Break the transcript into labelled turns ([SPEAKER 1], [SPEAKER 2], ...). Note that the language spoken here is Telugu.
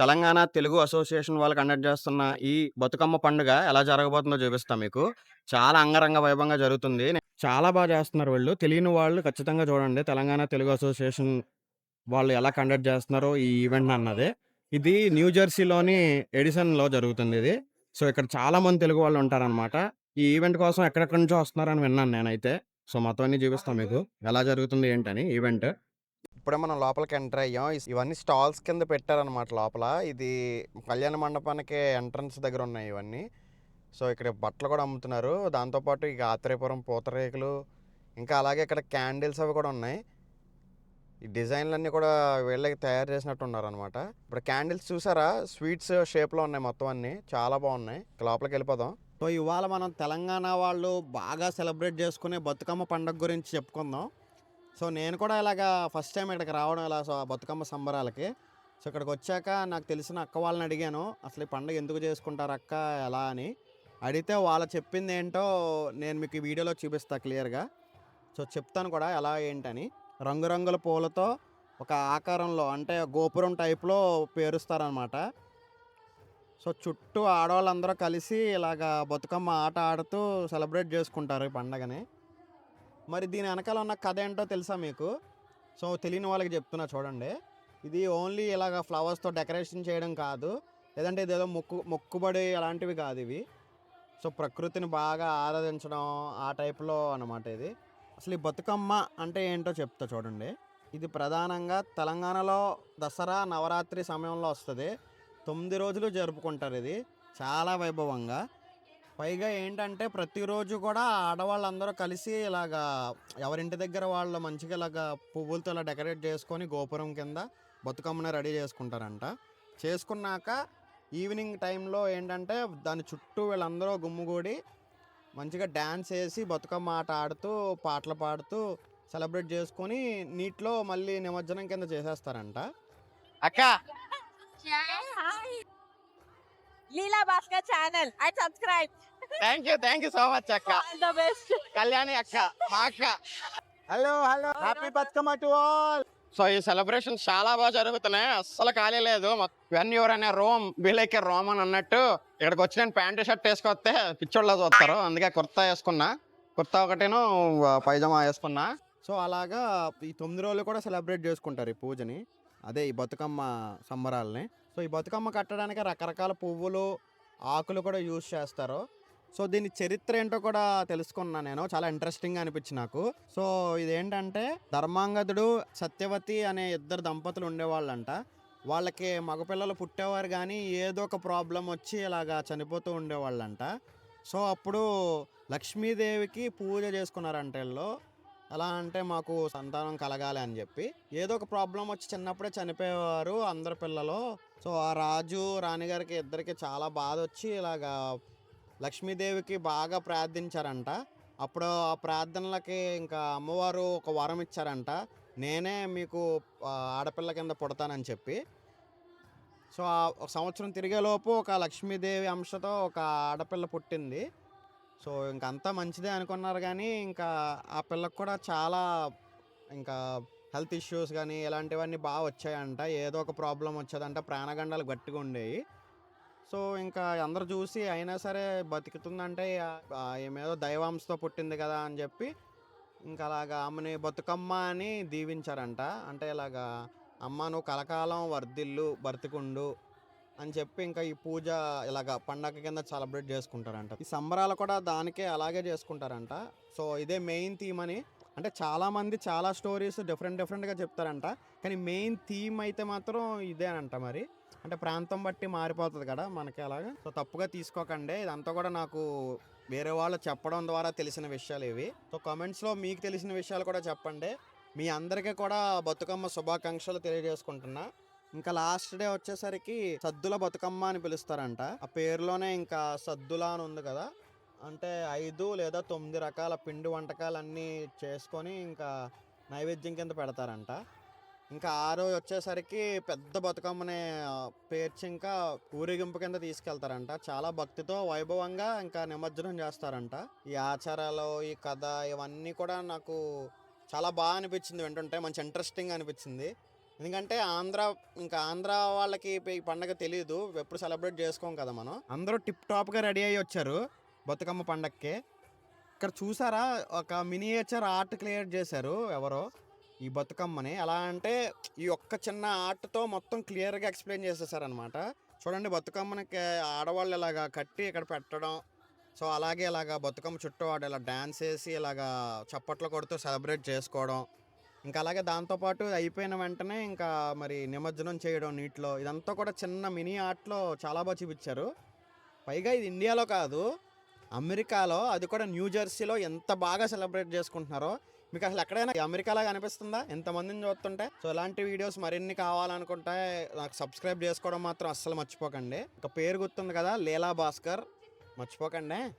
[SPEAKER 1] తెలంగాణ తెలుగు అసోసియేషన్ వాళ్ళు కండక్ట్ చేస్తున్న ఈ బతుకమ్మ పండుగ ఎలా జరగబోతుందో చూపిస్తాం మీకు. చాలా అంగరంగ వైభవంగా జరుగుతుంది. చాలా బాగా చేస్తున్నారు వీళ్ళు. తెలియని వాళ్ళు ఖచ్చితంగా చూడండి. తెలంగాణ తెలుగు అసోసియేషన్ వాళ్ళు ఎలా కండక్ట్ చేస్తున్నారో ఈ ఈవెంట్ అన్నది. ఇది న్యూ జెర్సీలోని ఎడిసన్‌లో జరుగుతుందిది. సో, ఇక్కడ చాలా మంది తెలుగు వాళ్ళు ఉంటారనమాట. ఈ ఈవెంట్ కోసం ఎక్కడెక్కడి నుంచో వస్తున్నారని విన్నాను నేనైతే. సో, మొత్తం అన్ని చూపిస్తా మీకు. ఎలా జరుగుతుంది ఏంటని ఈవెంట్. ఇప్పుడే మనం లోపలికి ఎంటర్ అయ్యాం. ఇవన్నీ స్టాల్స్ కింద పెట్టారనమాట లోపల. ఇది కళ్యాణ మండపానికి ఎంట్రన్స్ దగ్గర ఉన్నాయి ఇవన్నీ. సో, ఇక్కడ బట్టలు కూడా అమ్ముతున్నారు. దాంతో పాటు ఇక ఆత్రేయపురం పూతరేకులు, ఇంకా అలాగే ఇక్కడ క్యాండిల్స్ అవి కూడా ఉన్నాయి. ఈ డిజైన్‌లన్నీ కూడా వీళ్ళకి తయారు చేసినట్టు ఉన్నారనమాట. ఇప్పుడు క్యాండిల్స్ చూసారా? స్వీట్స్ షేప్‌లో ఉన్నాయి మొత్తం అన్నీ. చాలా బాగున్నాయి. లోపలికి వెళ్ళిపోదాం సో, ఇవాళ మనం తెలంగాణ వాళ్ళు బాగా సెలబ్రేట్ చేసుకునే బతుకమ్మ పండుగ గురించి చెప్పుకుందాం. సో, నేను కూడా ఇలాగా ఫస్ట్ టైం ఇక్కడికి రావడం ఇలా సో, బతుకమ్మ సంబరాలకి. సో, ఇక్కడికి వచ్చాక నాకు తెలిసిన అక్క వాళ్ళని అడిగాను. అసలు ఈ పండుగ ఎందుకు చేసుకుంటారు అక్క? ఎలా అని. అడిగితే వాళ్ళు చెప్పింది ఏంటో నేను మీకు ఈ వీడియోలో చూపిస్తా క్లియర్‌గా. సో, చెప్తాను కూడా ఎలా ఏంటని. రంగురంగుల పూలతో ఒక ఆకారంలో అంటే గోపురం టైప్‌లో పేరుస్తారనమాట. సో, చుట్టూ ఆడవాళ్ళందరూ కలిసి ఇలాగా బతుకమ్మ ఆట ఆడుతూ సెలబ్రేట్ చేసుకుంటారు ఈ పండగని. మరి దీని వెనకాల ఉన్న కథ ఏంటో తెలుసా మీకు? సో, తెలియని వాళ్ళకి చెప్తున్నా చూడండి. ఇది ఓన్లీ ఇలాగ ఫ్లవర్స్‌తో డెకరేషన్ చేయడం కాదు. లేదంటే ఇదేదో మొక్కు మొక్కుబడి అలాంటివి కాదు ఇవి. సో, ప్రకృతిని బాగా ఆరాధించడం ఆ టైప్‌లో అనమాట ఇది. అసలు ఈ బతుకమ్మ అంటే ఏంటో చెప్తా చూడండి. ఇది ప్రధానంగా తెలంగాణలో దసరా, నవరాత్రి సమయంలో వస్తుంది తొమ్మిది రోజులు జరుపుకుంటారు ఇది. చాలా వైభవంగా. పైగా ఏంటంటే ప్రతిరోజు కూడా ఆడవాళ్ళందరూ కలిసి ఇలాగా ఎవరింటి దగ్గర వాళ్ళు మంచిగా ఇలాగా పువ్వులతో ఇలా డెకరేట్ చేసుకొని గోపురం కింద బతుకమ్మని రెడీ చేసుకుంటారంట. చేసుకున్నాక ఈవినింగ్ టైంలో ఏంటంటే దాని చుట్టూ వీళ్ళందరూ గుమ్మిగూడి మంచిగా డాన్స్ ఏసి బతుకమ్మ ఆట ఆడుతూ, పాటలు పాడుతూ సెలబ్రేట్ చేసుకొని నీటిలో మళ్ళీ నిమజ్జనం కింద చేసేస్తారంట. అక్క!
[SPEAKER 2] Hi Leela Bhaskar channel I subscribe
[SPEAKER 1] thank you. Thank you so much అక్క.
[SPEAKER 2] ఆల్ ద బెస్ట్
[SPEAKER 1] కళ్యాణి అక్క. మా అక్క. Hello hello happy Bathukamma to all. So ఈ సెలబ్రేషన్స్ చాలా బాగా జరుగుతున్నాయి. అస్సలు ఖాళీ లేదు. వెన్ యువర్ అనే Rome be like a Rome అని అన్నట్టు ఇక్కడికి వచ్చి నేను ప్యాంటు షర్ట్ వేసుకొస్తే పిచ్చోళ్ళ చూస్తారు. అందుకే కుర్తా వేసుకున్నా. కుర్తా ఒకటేను పైజామా వేసుకున్నా. సో, అలాగా ఈ 9 రోజులు కూడా సెలబ్రేట్ చేసుకుంటారు ఈ పూజని. అదే ఈ బతుకమ్మ సంబరాల్ని. సో, ఈ బతుకమ్మ కట్టడానికి రకరకాల పువ్వులు, ఆకులు కూడా యూజ్ చేస్తారు. సో, దీని చరిత్ర ఏంటో కూడా తెలుసుకున్నాను నేను. చాలా ఇంట్రెస్టింగ్ అనిపించి నాకు. సో, ఇదేంటంటే ధర్మాంగదుడు, సత్యవతి అనే ఇద్దరు దంపతులు ఉండేవాళ్ళంట. వాళ్ళకి మగపిల్లలు పుట్టేవారు కానీ ఏదో ఒక ప్రాబ్లం వచ్చి ఇలాగా చనిపోతూ ఉండేవాళ్ళంట. సో, అప్పుడు లక్ష్మీదేవికి పూజ చేసుకున్నారంట వీళ్ళు ఎలా అంటే మాకు సంతానం కలగాలి అని చెప్పి. ఏదో ఒక ప్రాబ్లం వచ్చి చిన్నప్పుడే చనిపోయేవారు అందరు పిల్లలు. సో, ఆ రాజు, రాణిగారికి ఇద్దరికి చాలా బాధ వచ్చి ఇలాగా లక్ష్మీదేవికి బాగా ప్రార్థించారంట. అప్పుడు ఆ ప్రార్థనలకి ఇంకా అమ్మవారు ఒక వరం ఇచ్చారంట. నేనే మీకు ఆడపిల్ల కింద పుడతానని చెప్పి. సో, ఆ ఒక సంవత్సరం తిరిగేలోపు ఒక లక్ష్మీదేవి అంశతో ఒక ఆడపిల్ల పుట్టింది. సో, ఇంకంతా మంచిదే అనుకున్నారు కానీ ఇంకా ఆ పిల్లకు కూడా చాలా ఇంకా హెల్త్ ఇష్యూస్ కానీ ఇలాంటివన్నీ బాగా వచ్చాయంట. ఏదో ఒక ప్రాబ్లం వచ్చేదంట. ప్రాణగండాలు గట్టిగా ఉండేవి సో, ఇంకా అందరు చూసి అయినా సరే బతుకుతుందంటే ఏమేదో దైవాంశతో పుట్టింది కదా అని చెప్పి ఇంకా అలాగా ఆమెని బతుకమ్మ అని దీవించారంట. అంటే ఇలాగా అమ్మ నువ్వు కలకాలం వర్ధిల్లు, బ్రతికుండు అని చెప్పి ఇంకా ఈ పూజ ఇలాగ పండగ కింద సెలబ్రేట్ చేసుకుంటారంట. ఈ సంబరాలు కూడా దానికే అలాగే చేసుకుంటారంట. సో, ఇదే మెయిన్ థీమ్ అని అంటే చాలామంది చాలా స్టోరీస్ డిఫరెంట్ డిఫరెంట్‌గా చెప్తారంట. కానీ మెయిన్ థీమ్ అయితే మాత్రం ఇదేనంట మరి. అంటే ప్రాంతం బట్టి మారిపోతుంది కదా! మనకి అలాగా. సో, తప్పుగా తీసుకోకండి. ఇదంతా కూడా నాకు వేరే వాళ్ళు చెప్పడం ద్వారా తెలిసిన విషయాలు ఇవి సో, కామెంట్స్‌లో మీకు తెలిసిన విషయాలు కూడా చెప్పండి. మీ అందరికీ కూడా బతుకమ్మ శుభాకాంక్షలు తెలియజేసుకుంటున్నా. ఇంకా లాస్ట్ డే వచ్చేసరికి సద్దుల బతుకమ్మ అని పిలుస్తారంట. ఆ పేరులోనే ఇంకా సద్దుల అని ఉంది కదా! అంటే ఐదు లేదా తొమ్మిది రకాల పిండి వంటకాలన్నీ చేసుకొని ఇంకా నైవేద్యం కింద పెడతారంట. ఇంకా ఆ రోజు వచ్చేసరికి పెద్ద బతుకమ్మని పేర్చి ఇంకా ఊరేగింపు కింద తీసుకెళ్తారంట. చాలా భక్తితో వైభవంగా ఇంకా నిమజ్జనం చేస్తారంట. ఈ ఆచారాలు, ఈ కథ ఇవన్నీ కూడా నాకు చాలా బాగా అనిపించింది వింటుంటే. మంచి ఇంట్రెస్టింగ్ అనిపించింది. ఎందుకంటే ఆంధ్ర ఇంకా ఆంధ్ర వాళ్ళకి ఈ పండగ తెలియదు ఎప్పుడు సెలబ్రేట్ చేసుకోం కదా మనం అందరూ టిప్ టాప్గా రెడీ అయ్యి వచ్చారు బతుకమ్మ పండగకి ఇక్కడ చూసారా ఒక మినియేచర్ ఆర్ట్ క్రియేట్ చేశారు ఎవరో ఈ బతుకమ్మని. ఎలా అంటే ఈ ఒక్క చిన్న ఆర్ట్తో మొత్తం క్లియర్గా ఎక్స్ప్లెయిన్ చేసేసారనమాట చూడండి బతుకమ్మని ఆడవాళ్ళు ఇలాగా కట్టి ఇక్కడ పెట్టడం. సో అలాగే ఇలాగా బతుకమ్మ చుట్టూ వాడు ఇలా డ్యాన్స్ వేసి ఇలాగా చప్పట్లు కొడుతూ సెలబ్రేట్ చేసుకోవడం. ఇంకా అలాగే దాంతోపాటు అయిపోయిన వెంటనే ఇంకా మరి నిమజ్జనం చేయడం నీటిలో. ఇదంతా కూడా చిన్న మినీ ఆర్ట్లో చాలా బాగా చూపించారు. పైగా ఇది ఇండియాలో కాదు అమెరికాలో అది కూడా న్యూ జెర్సీలో ఎంత బాగా సెలబ్రేట్ చేసుకుంటున్నారో. మీకు అసలు ఎక్కడైనా అమెరికాలో కనిపిస్తుందా ఎంతమందిని చూస్తుంటే? సో ఇలాంటి వీడియోస్ మరిన్ని కావాలనుకుంటే నాకు సబ్స్క్రైబ్ చేసుకోవడం మాత్రం అస్సలు మర్చిపోకండి. ఒక పేరు గుర్తుంది కదా లీలా భాస్కర్. మర్చిపోకండి.